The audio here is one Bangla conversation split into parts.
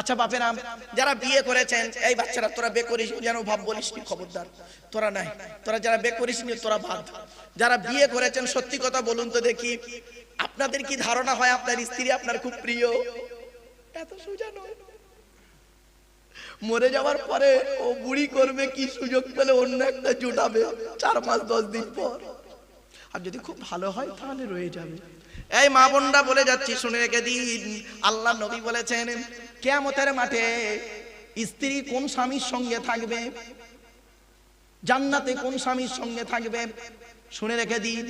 আচ্ছা বাপেরা যারা বিয়ে করেছেন, এই বাচ্চারা তোরা বে করিস যেন ভাব বলিস নি, খবরদার। তোরা নাই। তোরা যারা বে করিস নি, তোরা ভাব যারা বিয়ে করেছেন, সত্যি কথা বলুন তো দেখি, আপনাদের কি ধারণা হয় আপনার স্ত্রী আপনার খুব প্রিয়? এত সোজা নয় মরে যাওয়ার পরে ও বুড়ি করবে, কি সুযোগ পেলে অন্য একটা জুটাবে, চার মাস, দশ দিন পর। আর যদি খুব ভালো হয়, তাহলে রয়ে যাবে। এই মা বোনরা বলে যাচ্ছি, শুনে রেখে দিন। আল্লাহ নবী বলেছেন, কেয়ামতের মাঠে স্ত্রী কোন স্বামীর সঙ্গে থাকবে? জান্নাতে কোন স্বামীর সঙ্গে থাকবে? শুনে রেখে দিন।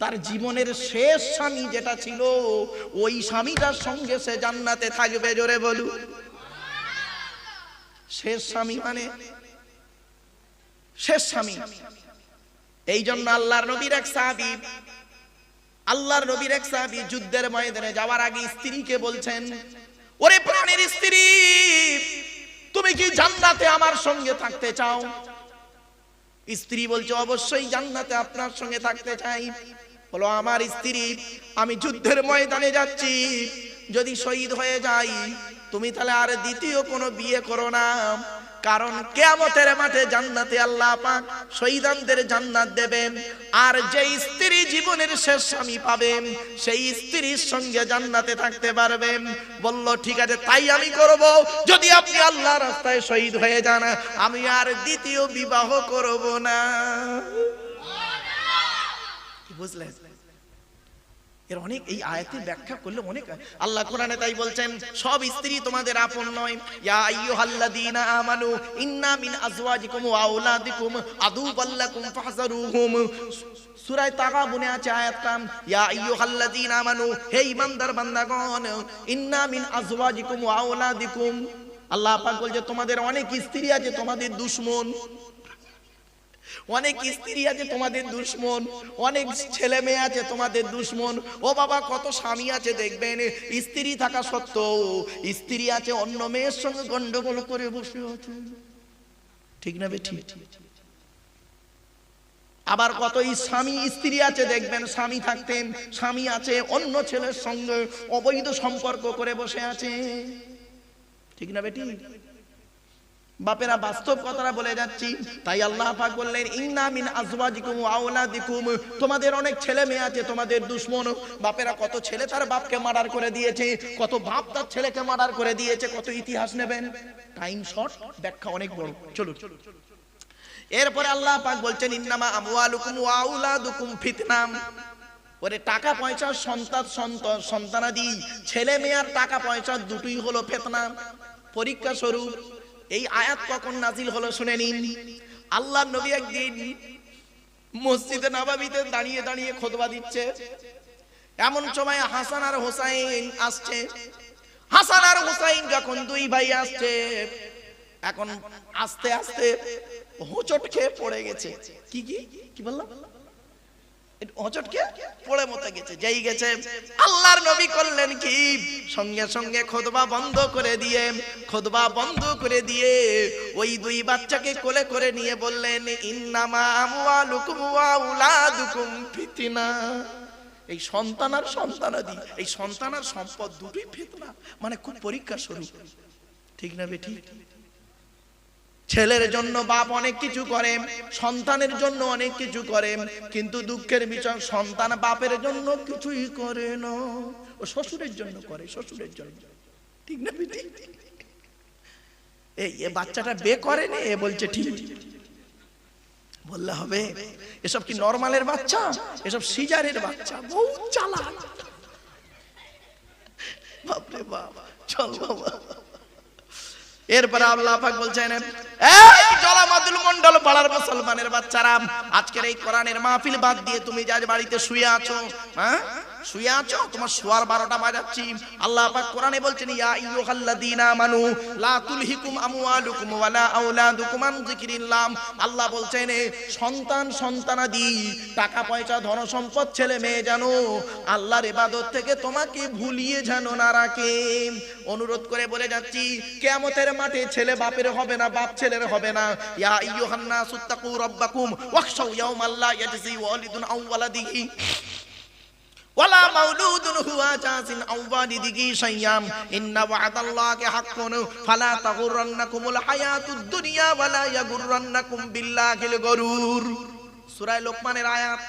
তার জীবনের শেষ স্বামী যেটা ছিল, ওই স্বামীটার সঙ্গে সে জান্নাতে থাকবে, জোরে বলু শেষ স্বামী মানে? শেষ স্বামী। এই জন্য আল্লাহর নবীর এক সাহাবী আল্লাহর নবীর এক সাহাবী যুদ্ধের ময়দানে যাওয়ার আগে স্ত্রীকে বলছেন, ওরে প্রাণের স্ত্রী, তুমি কি জান্নাতে আমার সঙ্গে থাকতে চাও? স্ত্রী বলছে, অবশ্যই জান্নাতে আপনার সঙ্গে থাকতে চাই। বলো, আমার স্ত্রী, আমি যুদ্ধের ময়দানে যাচ্ছি। যদি শহীদ হয়ে যাই, তুমি তাহলে আর দ্বিতীয় কোনো বিয়ে করো না। কারণ কেয়ামতের মাঠে জান্নাতে আল্লাহ পাক শহীদানদের জান্নাত দেবেন। আর যে স্ত্রী জীবনের শেষ স্বামী পাবেন, সেই স্ত্রীর সঙ্গে জান্নাতে থাকতে পারবেন। বলল, ঠিক আছে, তাই আমি করব। যদি আপনি আল্লাহ রাস্তায় শহীদ হয়ে যান, আমি আর দ্বিতীয় বিবাহ করব না। বুঝলেন? এর অনেক এই আয়াতের ব্যাখ্যা করলে অনেক আল্লাহ কোরআনে তাই বলছেন, সব স্ত্রী তোমাদের আপন নয়। ইয়া আইয়ুহাল্লাযীনা আমানু, ইন্না মিন আজওয়াজিকুম ওয়া আওলাদিকুম, আদুবাল্লাকুম ফাহজারুহুম। সূরা তাগাবুনে আছে আয়াতটা ইয়া আইয়ুহাল্লাযীনা আমানু, হে ঈমানদার বান্দাগণ, ইন্না মিন আজওয়াজিকুম ওয়া আওলাদিকুম। আল্লাহ পাক বলছে, তোমাদের অনেক স্ত্রী আছে, তোমাদের দুশমন। অনেক স্ত্রী আছে তোমাদের দুশ্মন, অনেক ছেলে মেয়ে আছে তোমাদের দুশ্মন। ও বাবা, কত স্বামী আছে দেখবেন? স্ত্রী থাকা সত্ত্বেও স্ত্রী আছে অন্য মেয়ের সঙ্গে গন্ডগোল করে বসে আছে। ঠিক না বে ঠিক আবার কত স্বামী, স্ত্রী আছে দেখবেন, স্বামী থাকতেন, স্বামী আছে অন্য ছেলের সঙ্গে অবৈধ সম্পর্ক করে বসে আছে। ঠিক না বেটি বাপেরা বাস্তব কথাটা বলে যাচ্ছি। তাই আল্লাহ পাক বললেন, ইন্না মিন আজওয়াজিকুম ওয়া আওলাদিকুম। তোমাদের অনেক ছেলে মেয়ে আছে, তোমাদের দুশমন। বাপেরা কত ছেলে তার বাপকে মার্ডার করে দিয়েছে, কত বাপ তার ছেলেকে মার্ডার করে দিয়েছে, কত ইতিহাস নেবেন। টাইম শর্ট ব্যাখ্যা অনেক বড়। চলো এরপরে আল্লাহ পাক বলছেন, ইন্নামা আমওয়ালুকুম ওয়া আওলাদুকুম ফিতনাম ওরে, টাকা পয়সা সন্তান সন্তান, সন্তানাদি। ছেলে মেয়ে আর টাকা পয়সা দুটোই হলো ফেতনা। পরীক্ষা স্বরূপ। এই আয়াত কখন নাজিল হলো শুনে নিন। আল্লাহ নবী একদিন মসজিদে নবাবিতে দাঁড়িয়ে দাঁড়িয়ে খোদবা দিচ্ছে। এমন সময় হাসান আর হোসাইন আসছে। হাসান আর হোসাইন যখন দুই ভাই আসছে, এখন আস্তে আস্তে হোঁচট খেয়ে পড়ে গেছে। কি কি? কি বললাম? অচটকে পড়ে মতে গেছে, যেই গেছে। আল্লাহর নবী করলেন কি? সঙ্গে সঙ্গে খোদবা বন্ধ করে দিয়ে, খোদবা বন্ধ করে দিয়ে ওই দুই বাচ্চাকে কোলে করে নিয়ে বললেন এই সন্তান আর এই সন্তান আর সম্পদ দুটোই ফিতনা মানে খুব পরীক্ষা স্বরূপ ঠিক না বেটি? ছেলের জন্য বাপ অনেক কিছু করে, সন্তানের জন্য অনেক কিছু করে, কিন্তু দুঃখের বিষয়, সন্তান বাপের জন্য কিছুই করে না। ও শ্বশুরের জন্য করে, শ্বশুরের জন্য। ঠিক না এই, এ বাচ্চাটা বে করে না, এ বলছে ঠিক। বললে হবে, এসব কি নরমালের বাচ্চা? এসব সিজারের বাচ্চা? বহু চালাক। বাপরে বাপ, চল বাবা। এরপরে আল্লাহ পাক বলছেন, এই জলামাদুল মন্ডল পাড়ার মুসলমানের বাচ্চারা, আজকের এই কোরআনের মাহফিল বাদ দিয়ে তুমি যার বাড়িতে শুয়ে আছো হ্যাঁ? শুয়ে আছো? তোমার শোয়ার বারোটা বাজাচ্ছি। আল্লাহ পাক কোরআনে বলছেন, ইয়া আইয়ুহাল্লাযীনা আমানু, লা তুলহিকুম আমওয়ালুকুম ওয়ালা আওলাদুকুম আন যিকরিল্লাহ। আল্লাহ বলছেন সন্তান সন্তানাদি, টাকা পয়সা, ধন সম্পদ, ছেলে মেয়ে জানো আল্লাহর ইবাদত থেকে তোমাকে ভুলিয়ে জানো না রাখে। অনুরোধ করে বলে যাচ্ছি, কিয়ামতের মাঠে ছেলে বাপের হবে না, বাপ ছেলের হবে না। ইয়া আইয়ুহান নাসু তাকু রাব্বাকুম, ওয়াখশাউ ইয়াওমাল লা ইয়াজজি ওয়ালিদুন আন ওয়ালাদিহি ওয়ালা মাউলুদুন হুয়া জাসিন আও ওয়ালিদিহি শাইয়াম ইন্না ওয়া'দাল্লাহি হাক্কুন ফালা তাগুররান্নাকুমুল হায়াতুদ দুনিয়া ওয়ালা ইয়াগুররান্নাকুম বিল্লাহিল গরুর সূরা লোকমানের আয়াত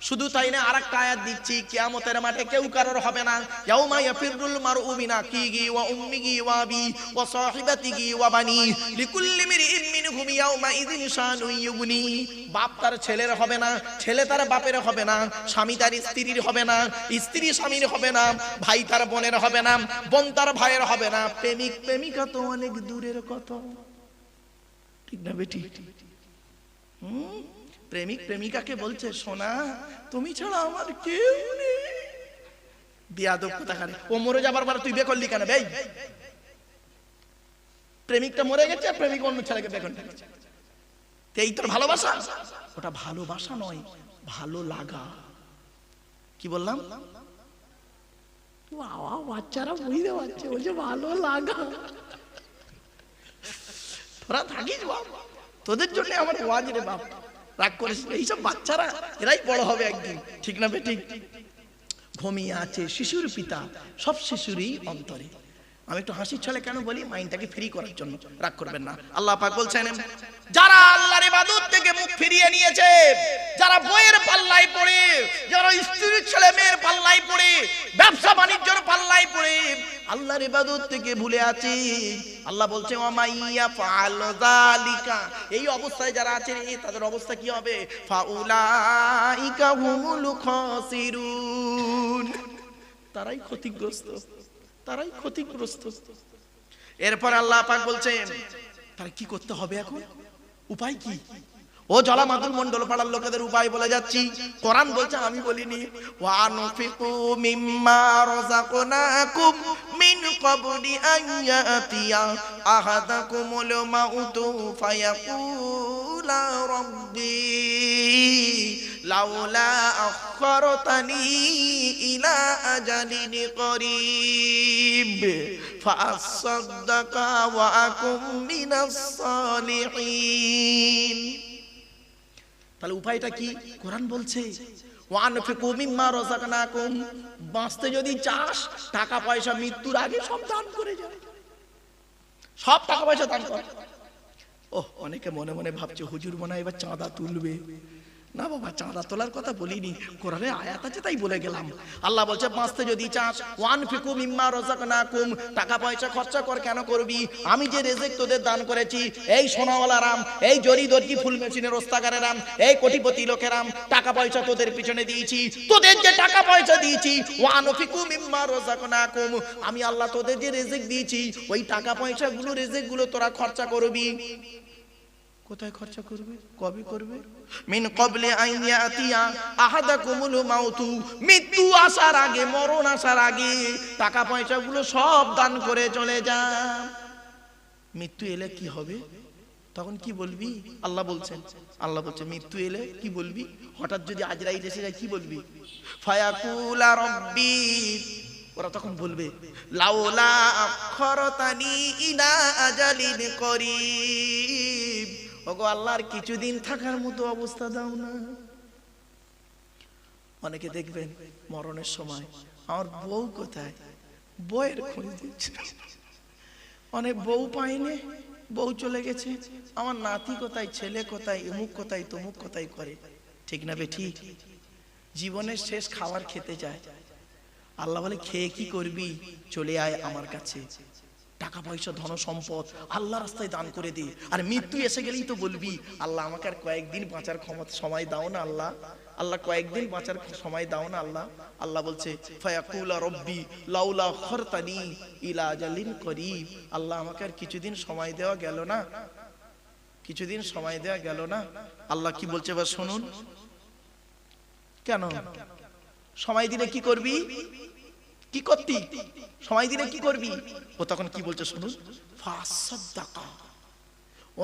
শুধু তাই না আরেকটা আয়াত দিচ্ছি, কিয়ামতের মাঠে কেউ কারোর হবে না। ইয়াউমা ইয়াফিরুল মারউ আখিহি ওয়া উম্মিহি ওয়া আবি ওয়া সাহিবাতিহি ওয়া বানি। লিকুল্লি মিরইন মিনহুম ইয়াউমা ইযিন শানুন ইউগনি। বাপ তার ছেলের হবে না, ছেলে তার বাপের হবে না, স্বামী তার স্ত্রীর হবে না, স্ত্রী স্বামীর হবে না, ভাই তার বোনের হবে না, বোন তার ভাইয়ের হবে না। প্রেমিক প্রেমিকা তো অনেক দূরের কথা। ঠিক না বেটি? হুম? প্রেমিক প্রেমিকাকে বলছে সোনা তুমি ছাড়া আমার কেউ নেই। বিয়াদব কোথাকারে? ও মরে যাবার পর তুই বিয়ে করলি কেন? ভাই প্রেমিকটা মরে গেছে প্রেমিক অন্য ছেলেকে এই তোর ভালোবাসা? ওটা ভালোবাসা নয় ভালো লাগা। কি বললাম? বাবা বাচ্চারা বুঝতে পারছে বলছে ভালো লাগা। তোরা থাকিস বাপ। তোদের জন্য আমার ওয়াজ রে বাপ। রাগ করিস না। এইসব বাচ্চারা, এরাই বড় হবে একদিন ঠিক না বেটি ঘুমিয়ে আছে শিশুর পিতা, সব শিশুরই অন্তরে আমি একটু হাসির ছলে কেন বলি? মাইন্ডটাকে ফ্রি করার জন্য। রাগ করবেন না। আল্লাহ পাক বলছেন, যারা আল্লাহর ইবাদত থেকে মুখ ফিরিয়ে নিয়েছে, যারা বইয়ের পাল্লায় পড়ে, যারা স্ত্রীর ছেলে মেয়ের পাল্লায় পড়ে, ব্যবসা বাণিজ্যের পাল্লায় পড়ে, আল্লাহর ইবাদত থেকে ভুলে আছে। আল্লাহ বলছে ওমাইয়া ফাল যালিকা। এই অবস্থায় যারা আছে তাদের অবস্থা কি হবে? ফাউলাইকা হুমুল খাসিরুন। তারাই ক্ষতিগ্রস্ত। তারাই ক্ষতিগ্রস্ত। এরপর আল্লাহ পাক বলছেন, তার কি করতে হবে এখন? উপায় কি? ও জলা মাদুল মন্ডল পাড়ার লোকেদের উপায় বলে যাচ্ছি। কোরআন বলছে, আমি বলিনি। ওয়ানফিকু মিম্মা রাযাকনাকুম মিন ক্বাবলি আন ইয়াতিয়া আহাদাকুমুল মাউতু ফায়াকুলা রাব্বি। লাউলা আখরতানি ইলা আজালিন করিব। ফাসাদদাকা ওয়া আকুম মিনাস সালিহিন। তাহলে উপায়টা কি? কোরআন বলছে ওয়ানফিকু মিম্মা রাযাকনাকুম। বাঁচতে যদি চাস টাকা পয়সা মৃত্যুর আগে সব দান করে যাবে সব টাকা পয়সা দান কর। ও অনেকে মনে মনে ভাবছে, হুজুর মনে এবার চাঁদা তুলবে। না বাবা, চাঁদা তোলার কথা বলিনি। কোরআনে আয়াত আছে তাই বলে গেলাম। আল্লাহ বলছে, বাঁচতে যদি চাস ওয়ান ফিকু মিম্মা রাযাকনাকুম টাকা পয়সা খরচা কর, কেন করবি? আমি যে রেজেক তোদের দান করেছি, এই সোনাওয়ালা রাম, এই জরি দর্জি ফুল মেশিনের ওস্তাগারের রাম, এই কোটিপতি লোকেরাম টাকা পয়সা তোদের পিছনে দিয়েছি, তোদের যে টাকা পয়সা দিয়েছি ওয়ান ফিকু মিম্মা কুম আমি আল্লাহ তোদের যে রেজেক দিয়েছি, ওই টাকা পয়সা গুলো রেজেকগুলো তোরা খরচা করবি। কোথায় খরচা করবে? কবে করবে? মিন কবলে আইয়াতিয়া আহাদাকুমুল মাউতু। মৃত্যু আসার আগে, মরণ আসার আগে টাকা পয়সা গুলো সব দান করে চলে যা মৃত্যু এলে কি হবে? তখন কি বলবি? আল্লাহ বলছেন, আল্লাহ বলছে, মৃত্যু এলে কি বলবি? হঠাৎ যদি আজরাইল এসে যায়, কি বলবি? ফায়াকুলা রব্বি। ওরা তখন বলবে, লাউলা আখরতানি ইলা আজালিন করিব। ওগো আল্লাহর কিছুদিন থাকার মতো অবস্থা দাও না। অনেকে দেখবেন মরণের সময়, আমার বউ কোথায়? বউয়ের খোঁজ দিচ্ছে অনেক বউ পাইনি বউ চলে গেছে। আমার নাতি কোথায়? ছেলে কোথায়? এমুক কোথায়? তমুক কোথায় করে? ঠিক না বে, ঠিক? জীবনের শেষ খাবার খেতে যায়। আল্লাহ বলে, খেয়ে কি করবি? চলে আয় আমার কাছে। টাকা পয়সা ধন সম্পদ আল্লাহ রাস্তায় দান করে দে। আর মৃত্যু এসে গেলেই তো বলবি, আল্লাহ আমাকে আর কয়েকদিন বাঁচার ক্ষমতা, সময় দাও না আল্লাহ। আল্লাহ কয়েকদিন বাঁচার সময় দাও না আল্লাহ। আল্লাহ বলছে ইলা জালিন আল্লাহ আমাকে আর কিছুদিন সময় দেওয়া গেল না। কিছুদিন সময় দেওয়া গেল না। আল্লাহ কি বলছে এবার শুনুন। কেন? সময় দিলে কি করবি? কি করতি? সময় দিলে কি করবি? ও তখন কি বলছে শুনুন?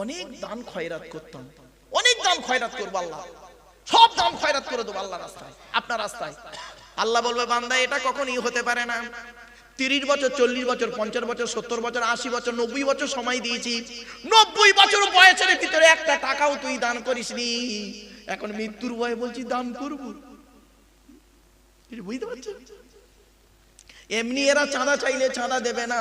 অনেক দান খয়রাত করতাম। অনেক দান খয়রাত করব আল্লাহ। সব দান খয়রাত করে দেবো আল্লাহ রাস্তায়, আপনার রাস্তায়। আল্লাহ বলবে, বান্দা, এটা কখনই হতে পারে না। তিরিশ বছর, চল্লিশ বছর, পঞ্চাশ বছর, সত্তর বছর, আশি বছর, নব্বই বছর সময় দিয়েছি। নব্বই বছর বয়সের ভিতরে একটা টাকাও তুই দান করিসনি। এখন মৃত্যুর ভয়ে বলছি, দান করব। বুঝতে পারছেন? এমনি এরা চাঁদা চাইলে চাঁদা দেবে না।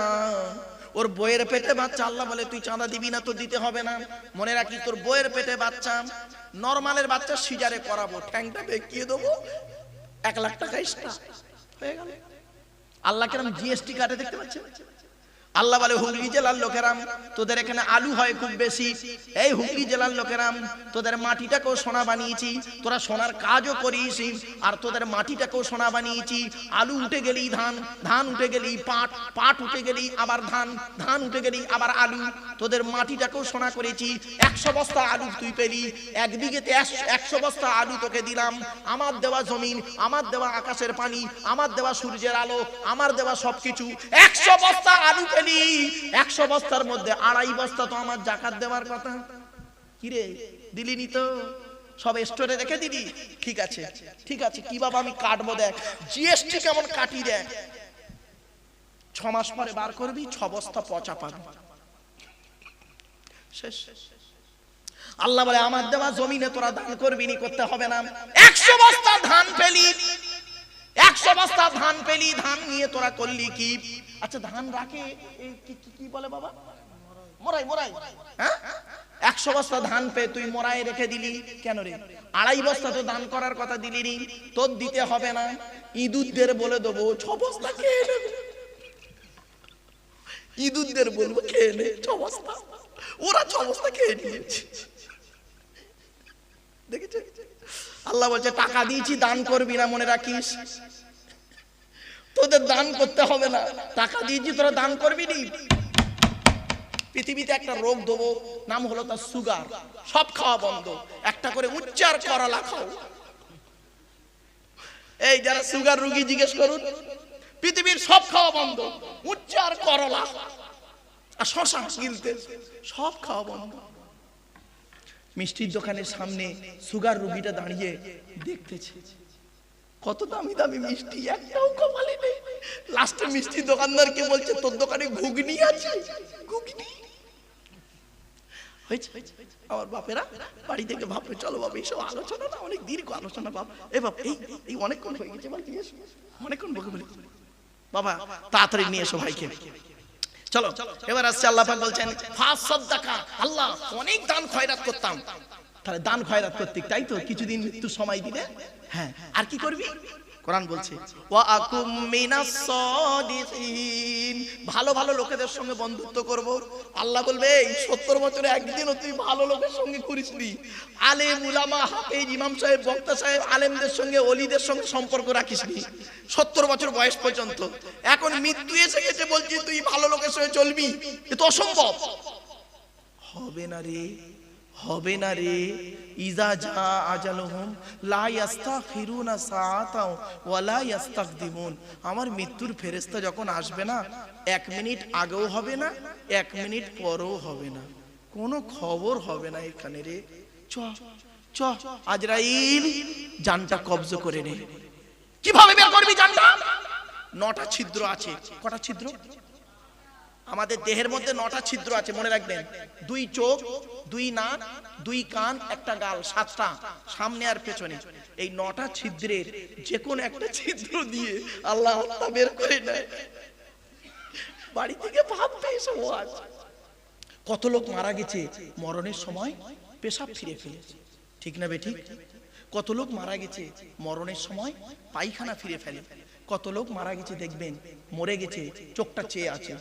ওর বইয়ের পেটে বাচ্চা, আল্লাহ বলে, তুই চাঁদা দিবি না তো দিতে হবে না। মনে রাখি তোর বইয়ের পেটে বাচ্চা। নর্মালের বাচ্চা সিজারে করাবো। ঠ্যাংটা বেঁকিয়ে দেবো। এক লাখ টাকা এক্সট্রা হয়ে গেল। আল্লাহ কেরম জিএসটি কাটে দেখতে পাচ্ছেন আল্লাহ বলে, হুগলি জেলার লোকেরাম, তোদের এখানে আলু হয় খুব বেশি। এই হুগলি জেলার লোকেরাম, তোদের মাটিটাকেও সোনা বানিয়েছি, তোরা সোনার কাজও করিস, আর তোদের মাটিটাকেও সোনা বানিয়েছি। আলু উঠে গেলেই ধান ধান উঠে গেলেই পাট পাট উঠে গেলেই আবার ধান ধান উঠে গেলেই আবার আলু। তোদের মাটিটাকেও সোনা করেছি, একশো বস্তা আলু তুই পেলি, এক বিঘেতে একশো বস্তা আলু তোকে দিলাম। আমার দেওয়া জমিন, আমার দেওয়া আকাশের পানি, আমার দেওয়া সূর্যের আলো, আমার দেওয়া সবকিছু, একশো বস্তা আলু পেলি একশো বস্তার মধ্যে আড়াই বস্তা তো আমার জাকাত দেওয়ার কথা। কিরে দিলি নি তো? সব স্টোরে রেখে দিবি ঠিক আছে ঠিক আছে, কি বাবা আমি কাটবো দেখ। জিএসটি কেমন কাটি দেখ। ছ মাস পরে বার করবি, ছ বস্তা পচা পাবি। শেষ। আল্লাহ বলে, আমার দেওয়া জমিনে তোরা দান করবি নি, করতে হবে না। একশো বস্তা ধান পেলি একশো বস্তা ধান পেলি, ধান নিয়ে তোরা করলি কি? আচ্ছা ধান রাখে কি বলে বাবা? মোরাই মোরাই। হ্যাঁ? একশো বস্তা ধান পে তুই মোরাই রেখে দিলি। কেন রে? আড়াই বস্তা তো দান করার কথা দিলি নি। তোর দিতে হবে না। ইঁদুরদের বলে দেবো, ছ বস্তা খেয়ে নেবে ইঁদুরদের বলব, খেয়ে নে, ছ বস্তা। ওরা ছ বস্তা খেয়ে নিয়েছে। দেখেছে? আল্লাহ বলছে, টাকা দিয়েছি, দান করবি না, মনে রাখিস? তোদের দান করতে হবে না। টাকা দিয়েছি, তোরা দান করবি নি। পৃথিবীতে একটা রোগ দেবো, নাম হলো তার সুগার। সব খাওয়া বন্ধ। একটা করে উচ্চার করলা খাও এই যারা সুগার রুগী জিজ্ঞেস করুন, পৃথিবীর সব খাওয়া বন্ধ, উচ্চার করলা আর শশা গিলতে সব খাওয়া বন্ধ। মিষ্টির দোকানের সামনে সুগার রুগীটা দাঁড়িয়ে দেখতেছে। কত দামি দামি মিষ্টি, একটাও কপালে নেই। লাস্টে মিষ্টির দোকানদারকে বলছে, তোর দোকানে ঘুগনি আছে? ঘুগনি? আমার বাপেরা বাড়ি থেকে চলো এইসব আলোচনা না, অনেক দীর্ঘ আলোচনা বাপ। এ বাপ, এই এই অনেকক্ষণ হয়ে গেছে। অনেকক্ষণ বলি বাবা, তাড়াতাড়ি নিয়ে এসো ভাইকে। চলো, এবার আসছে আল্লাহ বলছেন, ফাস সাদাকা আল্লাহ অনেক দান খয়রাত করতাম। তাহলে দান খয়রাত করতে তাই তো? কিছুদিন মৃত্যু সময় দিলে? হ্যাঁ। আর কি করবি? কোরআন বলছে ভালো ভালো লোকেদের সঙ্গে বন্ধুত্ব করব। আল্লাহ বলবে, এই 70 বছরে একদিনও তুই ভালো লোকের সঙ্গে করিসনি আলেম, উলামা, হাফেজ, ইমাম সাহেব, বক্তা সাহেব, আলেমদের সঙ্গে, অলিদের সঙ্গে সম্পর্ক রাখিসনি। 70 বছর বয়স পর্যন্ত। এখন মৃত্যু এসে গেছে বলছি, তুই ভালো লোকের সঙ্গে চলবি। এ তো অসম্ভব। হবে না রে। হবে না রে। ইজা যা আজালহুম, লা ইয়াস্তাখিরুনা সাআতাও ওয়ালা ইয়াস্তাকদিমুন। আমার মৃত্যুর ফেরেশতা যখন আসবে না, এক মিনিট আগেও হবে না, এক মিনিট পরেও হবে না। কোনো খবর হবে না এখানে রে। চ চ, আজরাইল, জানটা কবজ করে নে। কীভাবে বের করবি জানটা? নটা ছিদ্র আছে। কটা ছিদ্র? আমাদের দেহের মধ্যে নটা ছিদ্র আছে, মনে রাখবেন। দুই চোখ, দুই নাক, দুই কান, একটা গাল, সাতটা, সামনে আর পেছনে। এই নটা ছিদ্রের যে কোনো একটা ছিদ্র দিয়ে আল্লাহ আত্মা বের করে নেয়। বাড়ি থেকে আজ। কত লোক মারা গেছে, মরণের সময় পেশাব ফিরে ফেলেছে। ঠিক না বেঠিক কত লোক মারা গেছে, মরণের সময় পায়খানা ফিরে ফেলে। কত লোক মারা গেছে, দেখবেন, মরে গেছে, চোখটা চেয়ে আছে।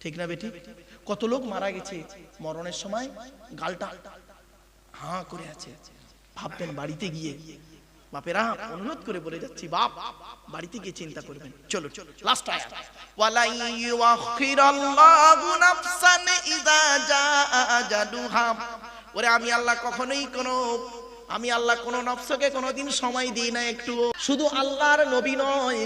ঠিক না বেটি? কত লোক মারা গেছে মরণের সময়? গালটা হাঁ করে আছে। ভাববেন বাড়িতে গিয়ে। বাপেরা, অনুরোধ করে বলে যাচ্ছি, বাপ, বাড়িতে গিয়ে চিন্তা করবেন। চলো চলো লাস্ট আয়াত ওয়ালা ইউআখিরাল্লাহু নাফসান জাআ আজালুহা। ওরে, আমি আল্লাহ কখনোই কোনো, আমি আল্লাহ কোন নফসকে কোনোদিন সময় দিই না একটু শুধু আল্লাহর নবী নয়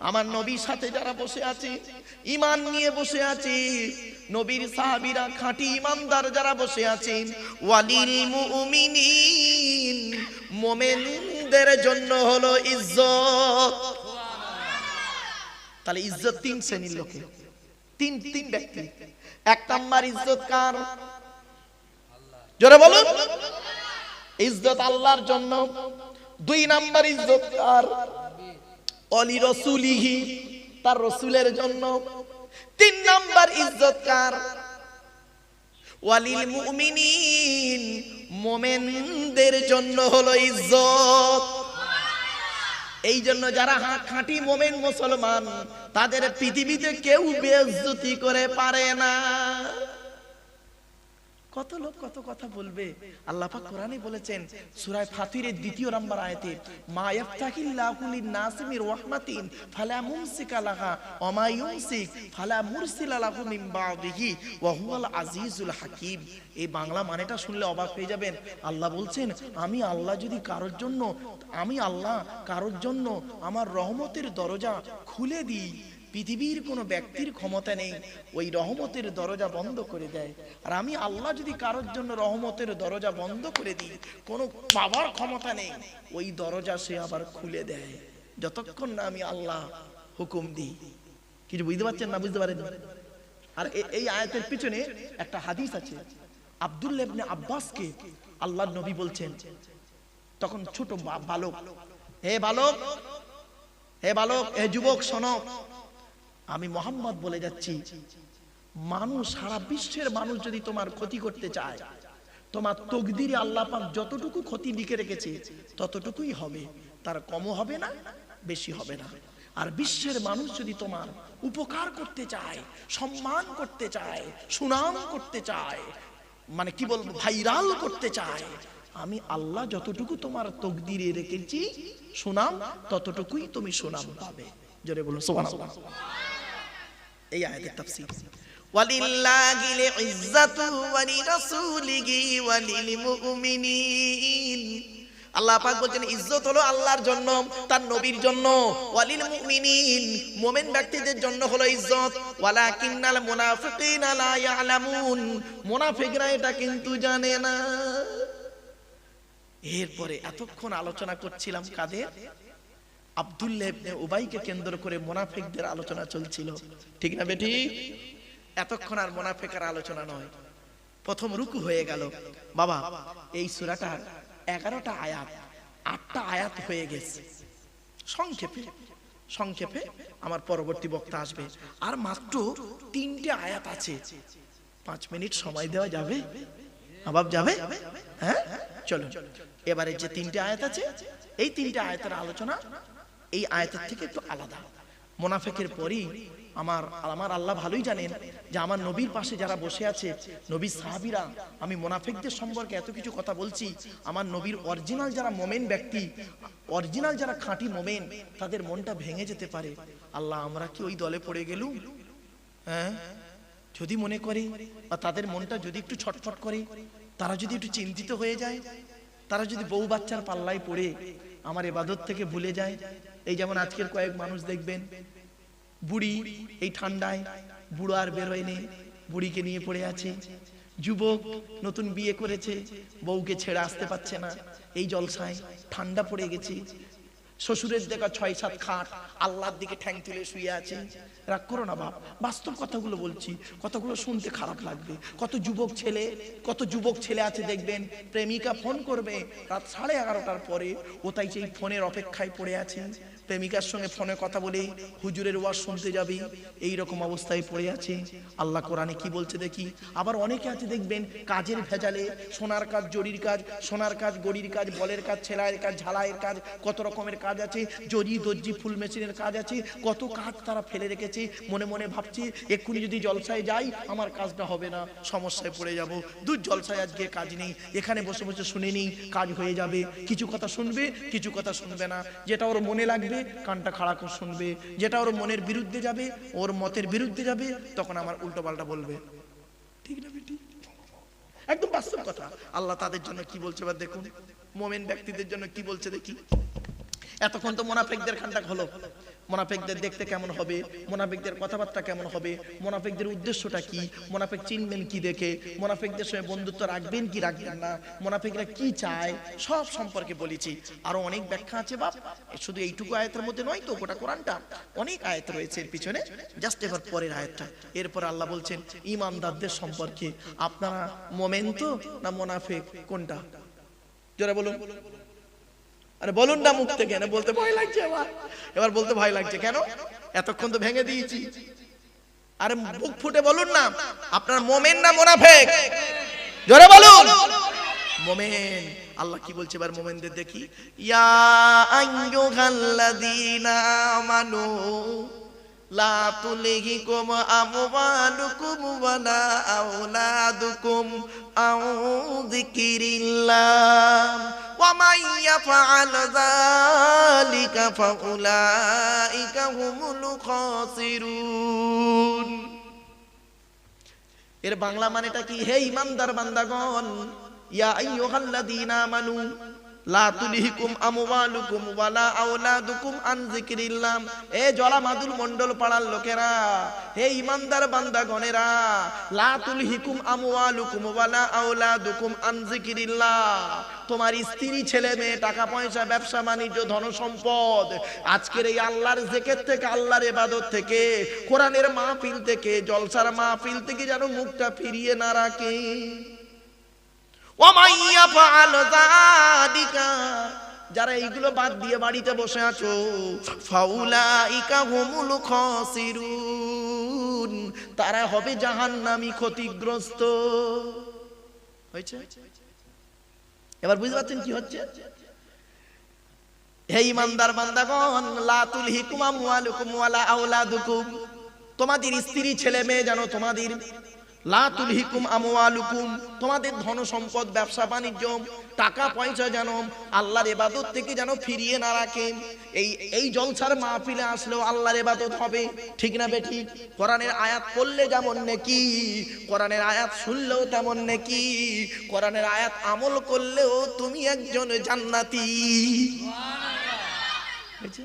আমার নবীর সাথে যারা বসে আছে ইমান নিয়ে বসে আছে, নবীর সাহাবিরা, খাঁটি ইমানদার যারা বসে আছেন, ওয়ালিল মুমিনিন, মোমেনদের জন্য হলো ইজ্জত। তাহলে ইজ্জত তিন শ্রেণির লোকে। তিন তিন ব্যক্তি। এক নাম্বার ইজ্জত কার? জোরে বলুন। ইজ্জত আল্লাহর জন্য। দুই নাম্বার ইজ্জত কার? অলি রসুলিহি তার রসুলের জন্য। তিন নাম্বার ইজ্জত কার ওয়ালিল মুমিনিন, মোমেনদের জন্য হলো ইজ্জত। এই জন্য যারা খাঁটি মোমেন মুসলমান, তাদের পৃথিবীতে কেউ বেজ্জতি করে পারে না। কত লোক কত কথা বলবে? আল্লাহ পাক কোরআনে বলেছেন, সূরা ফাতিরের দ্বিতীয় নাম্বার আয়াতে, মা ইয়াফতাহিল্লাহু লিন-নাসি মির রাহমাতিন ফালা মুমসিকা লাহা ওয়া মা ইউমসিক ফালা মুরসিলা লাহু মিন বাদিহি ওয়া হুয়াল আজিজুল হাকীম। এই বাংলা মানেটা শুনলে অবাক হয়ে যাবেন। আল্লাহ বলছেন, আমি আল্লাহ যদি কারোর জন্য, আমি আল্লাহ কারোর জন্য আমার রহমতের দরজা খুলে দিই পৃথিবীর কোনো ব্যক্তির ক্ষমতা নেই, ওই রহমতের দরজা বন্ধ করে দেয়। আর আমি আল্লাহ যদি কারোর জন্য রহমতের দরজা বন্ধ করে দিই, কোনো বাবার ক্ষমতা নেই, ওই দরজা সে আবার খুলে দেয়। যতক্ষণ না আমি আল্লাহ হুকুম দিই। কিছু বুঝতে পারছেন না বুঝতে পারেন আর এই আয়াতের পিছনে একটা হাদিস আছে। আব্দুল্লাহ আব্বাসকে আল্লাহর নবী বলছেন, তখন ছোট বালক, হে বালক হে বালক, হে যুবক শোনো আমি মোহাম্মদ বলে যাচ্ছি, মানুষ সারা বিশ্বের মানুষ যদি তোমার ক্ষতি করতে চায়, তোমার তকদিরে আল্লাহ পাক যতটুকু ক্ষতি লিখে রেখেছে, ততটুকুই হবে। তার কমও হবে না, বেশি হবে না। আর বিশ্বের মানুষ যদি তোমার উপকার করতে চায়, সম্মান করতে চায়, সুনাম করতে চায় মানে কি বলব, ভাইরাল করতে চায়, আমি আল্লাহ যতটুকু তোমার তকদিরে রেখেছি, সুনাম, ততটুকুই তুমি সুনাম পাবে। জোরে বলো, সুবহানাল্লাহ। এই আয়াতের তাফসীর। ওয়ালিল্লাহিল ইজ্জাতু ওয়ালিরাসূলিহি ওয়ালিল মুমিনিন আল্লাহ পাক বলছেন ইজ্জত হলো আল্লাহর জন্য তার নবীর জন্য। ওয়ালিল মুমিনিন মুমিন ব্যক্তিদের জন্য হলো ইজ্জত। ওয়ালাকিন্নাল মুনাফিকিনা লা ইয়ালামুন। মুনাফিকরা এটা কিন্তু জানে না। এরপরে এতক্ষণ আলোচনা করছিলাম কাদের? আব্দুল্লাহ ইবনে উবাইকে কেন্দ্র করে মুনাফিকদের আলোচনা চলছিল। ঠিক না বেটি? এতক্ষণ আর মুনাফিকের আলোচনা নয়। প্রথম রুকু হয়ে গেল। বাবা, এই সূরাটার এগারোটা আয়াত, আটটা আয়াত হয়ে গেছে। সংক্ষেপে সংক্ষেপে আমার পরবর্তী বক্তা আসবে। আর মাত্র তিনটে আয়াত আছে। পাঁচ মিনিট সময় দেওয়া যাবে? আবাব যাবে? হ্যাঁ? চলো এবারে যে তিনটে আয়াত আছে, এই তিনটে আয়াতের আলোচনা এই আয়াতের থেকে একটু আলাদা। মোনাফেকের পরই আমার আমার আল্লাহ ভালোই জানেন যে আমার নবীর পাশে যারা বসে আছে, নবীর সাহাবিরা, আমি মোনাফেকদের সম্পর্কে এত কিছু কথা বলছি। আমার নবীর অরিজিনাল যারা মোমেন ব্যক্তি, অরিজিনাল যারা খাঁটি মোমেন, তাদের মনটা ভেঙে যেতে পারে। আল্লাহ, আমরা কি ওই দলে পড়ে গেলুম? হ্যাঁ? যদি মনে করে, বা তাদের মনটা যদি একটু ছটফট করে, তারা যদি একটু চিন্তিত হয়ে যায়, তারা যদি বউ বাচ্চার পাল্লায় পড়ে, আমার এবাদত থেকে ভুলে যায় এই যেমন আজকের কয়েক মানুষ দেখবেন, বুড়ি এই ঠান্ডায় বুড়ো আর বেরোয় নেই বুড়িকে নিয়ে পড়ে আছে। যুবক নতুন বিয়ে করেছে, বউকে ছেড়ে আসতে পারছে না। এই জলসায় ঠান্ডা পড়ে গেছে। শ্বশুরের দেখা ছয় সাত খাট, আল্লাহর দিকে ঠ্যাং তুলে শুয়ে আছে। রাগ করো না বাপ, বাস্তব কথাগুলো বলছি। কথাগুলো শুনতে খারাপ লাগবে। কত যুবক ছেলে, কত যুবক ছেলে আছে দেখবেন, প্রেমিকা ফোন করবে রাত সাড়ে এগারোটার পরে, ও তাই সেই ফোনের অপেক্ষায় পড়ে আছে। প্রেমিকার সঙ্গে ফোনে কথা বলে হুজুরের ওয়াজ শুনতে যাবে। এই রকম অবস্থায় পড়ে আছে। আল্লাহ কোরআনে কি বলছে দেখি? আবার অনেকে আছে দেখবেন কাজের ভেজালে সোনার কাজ, জরির কাজ, সোনার কাজ গড়ির কাজ, বলের কাজ ছেলাইয়ের কাজ, ঝালাইয়ের কাজ, কত রকমের কাজ আছে, জরি, দর্জি, ফুল মেশিনের কাজ আছে, কত কাজ তারা ফেলে রেখেছে। মনে মনে ভাবছে, এক্ষুনি যদি জলসায় যাই, আমার কাজটা হবে না, সমস্যায় পড়ে যাব। দূর জলসায় আজকে কাজ নেই। এখানে বসে বসে শুনে নিই, কাজ হয়ে যাবে। কিছু কথা শুনবে, কিছু কথা শুনবে না। যেটা ওর মনে লাগবে কানটা খাড়া করে শুনবে। যেটা ওর মনের বিরুদ্ধে যাবে, ওর মতের বিরুদ্ধে যাবে, তখন আমার উল্টো পাল্টা বলবে। ঠিক না বেটি? একদম বাস্তব কথা। আল্লাহ তাদের জন্য কি বলছে বা দেখুন। মোমেন ব্যক্তিদের জন্য কি বলছে দেখি। এতক্ষণ তো মোনাফেকদের খানটা হলো মোনাফেকদের দেখতে কেমন হবে? মোনাফেকদের কথাবার্তা কেমন হবে? মোনাফেকদের উদ্দেশ্যটা কি? মোনাফেক চিনবেন কি দেখে? মোনাফেকদের সঙ্গে বন্ধুত্ব রাখবেন কি রাখবেন না? মোনাফেকরা কি চায়? সব সম্পর্কে বলেছি। আরও অনেক ব্যাখ্যা আছে বাপ। শুধু এইটুকু আয়াতের মধ্যে নয় তো, গোটা কোরআনটা। অনেক আয়াত রয়েছে এর পিছনে। জাস্ট এবার পরের আয়াতটা। এরপর আল্লাহ বলছেন, ইমানদারদের সম্পর্কে আপনারা মোমেন তো না মোনাফেক? কোনটা? যারা বলুন। আরে বলুন না মুখ থেকে বলতে ভয় লাগছে এবার। এবার বলতে ভয় লাগছে, কেন? এতক্ষণ তো ভেঙে দিয়েছি। আরে মুখ ফুটে বলুন না, আপনার মোমেন না মোনাফেক? জোরে বলুন। মোমেন, আল্লাহ কি বলছে এবার মোমেনদের দেখি? ইয়া আইয়ুহাল্লাযীনা আমানু। লা তুলহিকুম আমওয়ালুকুম ওয়ালা আওলাদুকুম আন যিকিরিল্লাহ। ওয়া মান ইয়াফআল যালিকা ফাউলাইকা হুমুল খাসিরুন। এর বাংলা মানেটা কি? হে ইমানদার বান্দাগণ, ইয়া আইয়ুহাল্লাযীনা আমানু লা তুলহিকুম মণ্ডল পাড়ার লোকেরা, হে ইমানদার লা তোমার স্ত্রী, ছেলে, মেয়ে, টাকা পয়সা, ব্যবসা, বাণিজ্য, ধন সম্পদ, আজকের এই আল্লাহর জেকের থেকে, আল্লাহর ইবাদত থেকে, কোরআনের মাহফিল থেকে, জলসার মাহফিল থেকে যেন মুখটা ফিরিয়ে না রাখে। যারা এইগুলো বাদ দিয়ে বাড়িতে বসে আছো, ফাউলাইকা হুমুল খাসিরুন। তারা হবে জাহান্নামী ক্ষতিগ্রস্ত। হয়েছে? এবার বুঝতে পারছেন কি হচ্ছে? হে ইমানদার বান্দাগণ লা তুলহিকুম আমওয়ালুকুম ওয়ালা আওলাদুকুম। তোমাদের স্ত্রী, ছেলে, মেয়ে জানো তোমাদের আমওয়ালুকুম তোমাদের ধন সম্পদ ব্যবসা বাণিজ্য টাকা পয়সা যেন আল্লাহর ইবাদত থেকে যেন ফিরিয়ে না রাখে। এই এই জলসার মাহফিলে আসলেও আল্লাহর ইবাদত হবে। ঠিক না বেঠিক কোরআনের আয়াত পড়লে যেমন নেকি কোরআনের আয়াত শুনলেও তেমন নেকি কোরআনের আয়াত আমল করলেও তুমি একজন জান্নাতি। হয়েছে?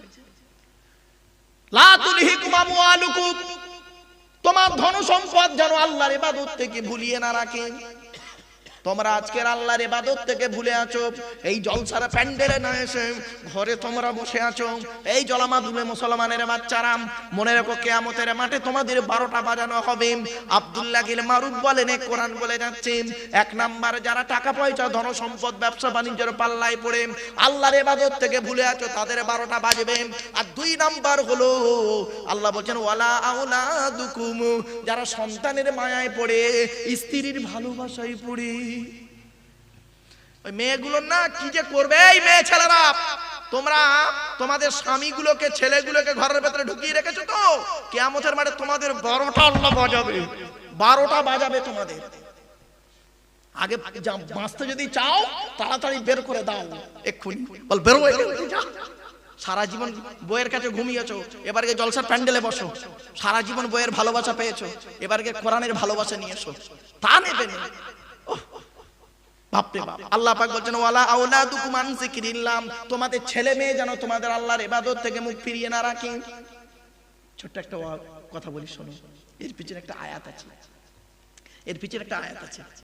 লা তুলহিকুম আমওয়ালুকুম তোমার ধন সম্পদ যেন আল্লাহর ইবাদত থেকে ভুলিয়ে না রাখে। তোমরা আজকের আল্লাহর ইবাদত থেকে ভুলে আছো, এই জলসারা প্যান্ডেলে না এসে ঘরে তোমরা বসে আছো, এই জলামাধুমে মুসলমানের বাচ্চারা, মনে রেখো কেয়ামতের মাঠে তোমাদের বারোটা বাজানো হবে। আব্দুল্লাহ গিল মারুফ বলেন কোরআন বলে যাচ্ছে, এক নাম্বার যারা টাকা পয়সা, ধন সম্পদ, ব্যবসা বাণিজ্যের পাল্লায় পড়ে, আল্লাহর ইবাদত থেকে ভুলে আছো, তাদের বারোটা বাজবে। আর দুই নাম্বার হলো, আল্লাহ বলছেন, ওয়ালা আউলা আউলাদুকুম যারা সন্তানের মায়ায় পড়ে, স্ত্রীর ভালোবাসায় পড়ে। ওই মেয়েগুলো না কি যে করবে? এই মেয়ে ছেলেরা, তোমরা তোমাদের স্বামীগুলোকে, ছেলেগুলোকে ঘরের ভেতরে ঢুকিয়ে রেখেছো তো? মাঠে তোমাদের বারোটা বাজাবে বারোটা বাজাবে তোমাদের। আগে বাঁচতে যদি চাও, তাড়াতাড়ি বের করে দাও। এক্ষুনি। বল, বেরো সারা জীবন বইয়ের কাছে ঘুমিয়েছো, এবার গিয়ে জলসার প্যান্ডেলে বসো। সারা জীবন বইয়ের ভালোবাসা পেয়েছ, এবার গিয়ে কোরআনের ভালোবাসা নিয়ে এসো। তা নেবে বাপ আল্লাহ তোমাদের ছেলে মেয়ে যেন তোমাদের আল্লাহর থেকে ফিরিয়ে না ছোট্ট একটা কথা এর পিছনে একটা আয়াত এর একটা আয়াত আছে।